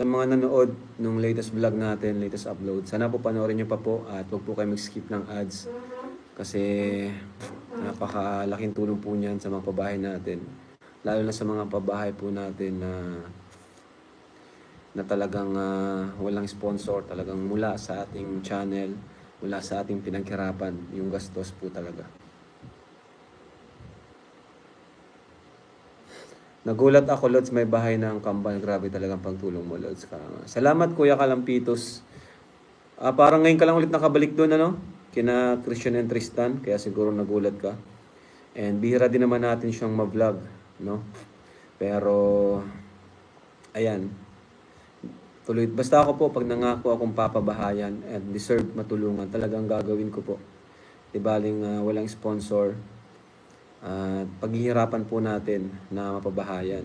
sa mga nanood nung latest vlog natin, latest upload. Sana po panoorin nyo pa po at huwag po kayo mag-skip ng ads kasi napakalaking tulong po niyan sa mga pabahay natin. Lalo na sa mga pabahay po natin na na talagang ah, walang sponsor, talagang mula sa ating channel, mula sa ating pinaghirapan, yung gastos po talaga. Nagulat ako, Lods, may bahay ng kambal. Grabe talagang pagtulong mo, Lods. Salamat, Kuya Kalampitos. Ah, parang ngayon ka lang ulit nakabalik doon, ano? Kina Christian and Tristan, kaya siguro nagulat ka. And bihira din naman natin siyang ma-vlog, no? Pero, ayan. Tuloy. Basta ako po, pag nangako akong papabahayan and deserve matulungan, talagang gagawin ko po. Di baling ah, walang sponsor. At paghihirapan po natin na mapabahayan.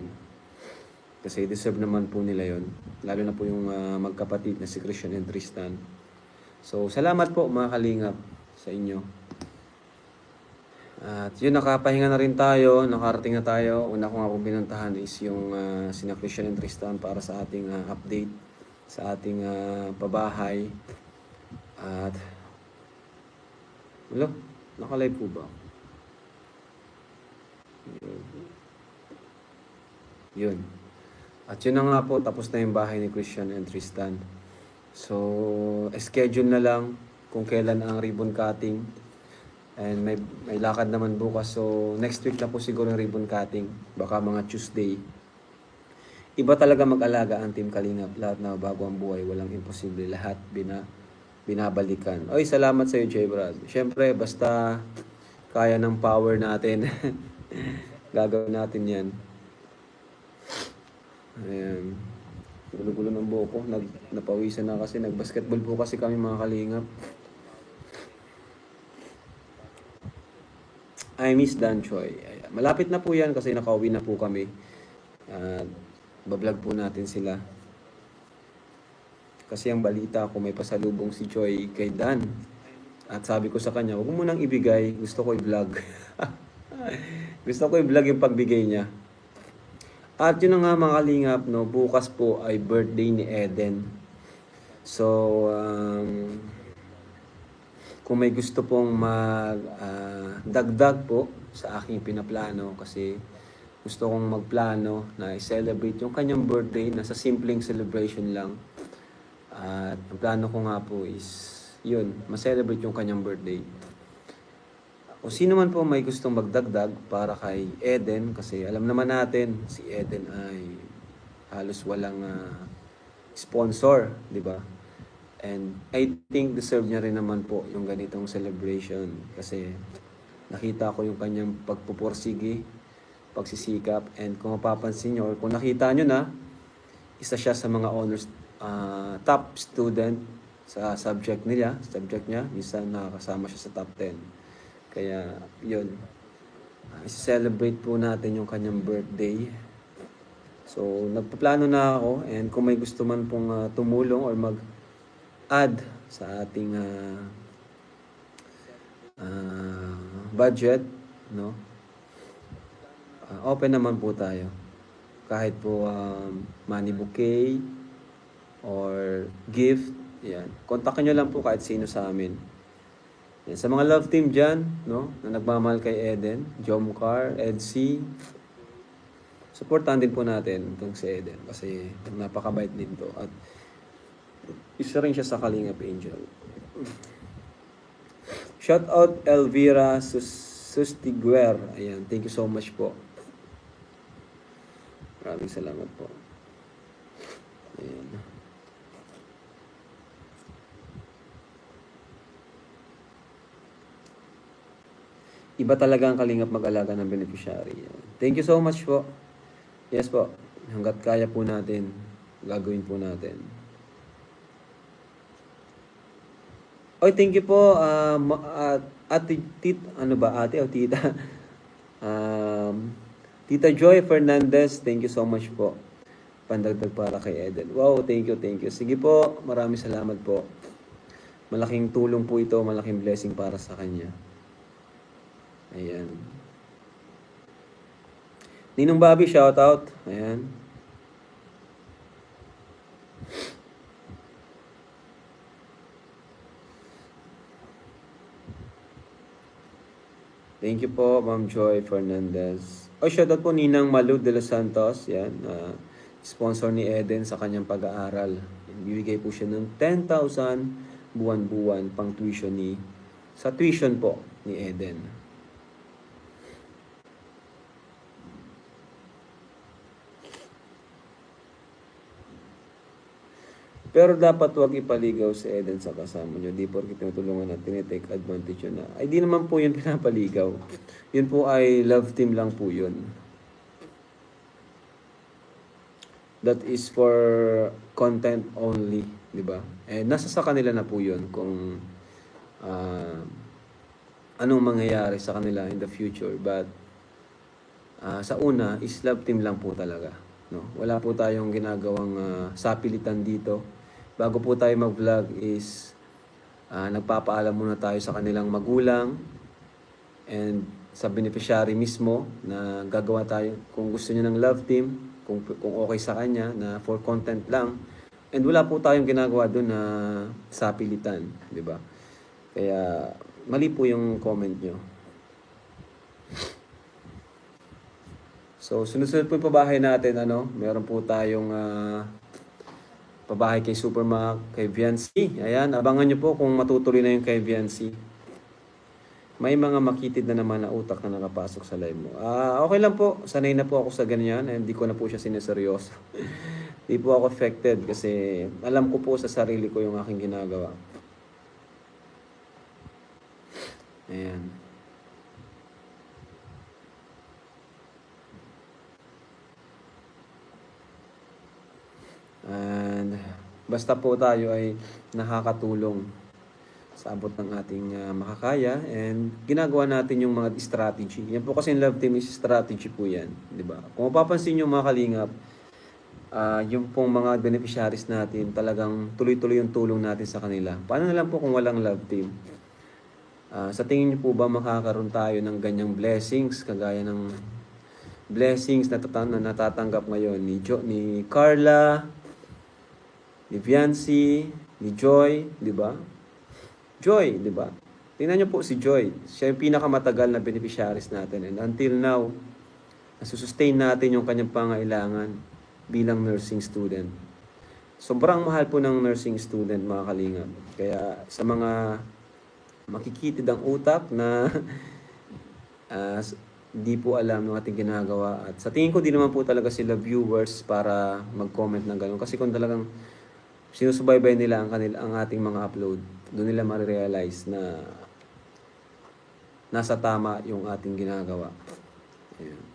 Kasi deserve naman po nila yon Lalo na po yung ah, magkapatid na si Christian and Tristan. So, salamat po mga kalingap sa inyo. At yun, nakapahinga na rin tayo, nakarating na tayo. Una ko nga pong pinuntahan is yung uh, sina Christian and Tristan para sa ating ah, update sa ating ah, pabahay. At, wala, nakalive po ba? Yun. At yun na nga po, tapos na yung bahay ni Christian and Tristan. So, schedule na lang kung kailan ang ribbon cutting. And may, may lakad naman bukas. So, next week na po siguro yung ribbon cutting. Baka mga Tuesday. Iba talaga mag-alaga ang Team Kalingap. Lahat na bago ang buhay, walang imposible. Lahat bina, binabalikan. Oy, salamat sa iyo, Jay Brad. Siyempre, basta kaya ng power natin. Gagawin natin yan. Ayan. Gulo-gulo ng buhok ko. Nag, napawisan na kasi. Nag-basketball po kasi kami mga kalingap. I miss Dan Choi. Ayan. Malapit na po yan kasi nakauwi na po kami. At bablog po natin sila. Kasi ang balita ko may pasalubong si Choi kay Dan. At sabi ko sa kanya, huwag mo nang ibigay. Gusto ko i-vlog. Gusto ko i-vlog yung pagbigay niya. At yun na nga mga kalingap, no, bukas po ay birthday ni Eden. So, um, kung may gusto pong mag ah, dagdag po sa aking pinaplano kasi gusto kong magplano na i-celebrate yung kanyang birthday na sa simpleng celebration lang. At ang plano ko nga po is yun, ma-celebrate yung kanyang birthday. Kung sino man po may gustong magdagdag para kay Eden, kasi alam naman natin, si Eden ay halos walang ah, sponsor, di ba? And I think deserve niya rin naman po yung ganitong celebration kasi nakita ko yung kanyang pagpupursigi, pagsisikap, and kung mapapansin nyo, or kung nakita nyo na, isa siya sa mga honors ah, top student sa subject niya, subject niya, minsan nakakasama siya sa top 10. Kaya, yun. Uh, celebrate po natin yung kanyang birthday. So, nagpaplano na ako and kung may gusto man pong ah, tumulong or mag-add sa ating ah, ah, budget, no? Ah, open naman po tayo. Kahit po um, money bouquet or gift, yan. Kontakin nyo lang po kahit sino sa amin. Yan. Sa mga love team dyan, no, na nagmamahal kay Eden, Jomcar, Edsy, supportan din po natin itong si Eden kasi napakabait din to at isa rin siya sa Kalingap Angel. Shout out Elvira Sus Sustiguer. Ayan, thank you so much po. Maraming salamat po. Ayan. Iba talaga ang kalingap mag-alaga ng beneficiary. Thank you so much po. Yes po. Hanggat kaya po natin, gagawin po natin. Oy, thank you po. Uh, uh, ate, tit, ano ba, ate o tita? um, tita Joy Fernandez, thank you so much po. Pandagdag para kay Eden. Wow, thank you, thank you. Sige po, maraming salamat po. Malaking tulong po ito, malaking blessing para sa kanya. Ayan. Ninong Bobby, shout out. Ayan. Thank you po, Ma'am Joy Fernandez. O, shoutout po Ninang Malu de los Santos. Yan, ah, sponsor ni Eden sa kanyang pag-aaral. Bibigay po siya ng 10,000 buwan-buwan pang tuition ni sa tuition po ni Eden. Pero dapat wag ipaligaw si Eden sa kasama nyo. Di porke tinutulungan at tinitake advantage yun na. Ay di naman po yun pinapaligaw. Yun po ay love team lang po yun. That is for content only, di ba? Eh, nasa sa kanila na po yun kung ah, anong mangyayari sa kanila in the future. But ah, sa una, is love team lang po talaga. No? Wala po tayong ginagawang ah, sapilitan dito. Bago po tayo mag-vlog is ah, nagpapaalam muna tayo sa kanilang magulang and sa beneficiary mismo na gagawa tayo kung gusto niya ng love team, kung, kung okay sa kanya na for content lang. And wala po tayong ginagawa doon na sapilitan, di ba? Kaya mali po yung comment nyo. So, sunod-sunod po yung pabahay natin, ano, meron po tayong ah, pabahay kay Supermac, kay Viancy. Ayan, abangan nyo po kung matutuloy na yung kay Viancy. May mga makitid na naman na utak na nakapasok sa live mo. Ah, okay lang po. Sanay na po ako sa ganyan. Hindi ko na po siya sineseryoso. Hindi po ako affected kasi alam ko po sa sarili ko yung aking ginagawa. Ayan. And basta po tayo ay nakakatulong sa abot ng ating ah, makakaya and ginagawa natin yung mga strategy. Yan po kasi yung love team is strategy po yan, di ba? Kung mapapansin nyo mga kalingap, ah, yung pong mga beneficiaries natin, talagang tuloy-tuloy yung tulong natin sa kanila. Paano na lang po kung walang love team? Ah, sa tingin niyo po ba makakaroon tayo ng ganyang blessings kagaya ng blessings na, tata- na natatanggap ngayon ni jo ni Carla, ni Viancy, ni Joy, di ba? Joy, di ba? Tingnan niyo po si Joy. Siya yung pinakamatagal na beneficiaries natin. And until now, nasusustain natin yung kanyang pangailangan bilang nursing student. Sobrang mahal po ng nursing student, mga kalingap. Kaya sa mga makikitid ang utak na ah, s- di po alam ng ating ginagawa. At sa tingin ko, di naman po talaga sila viewers para mag-comment ng gano'n. Kasi kung talagang sinusubaybay nila ang, kanila, ang ating mga upload, doon nila marirealize na nasa tama yung ating ginagawa. Ayan.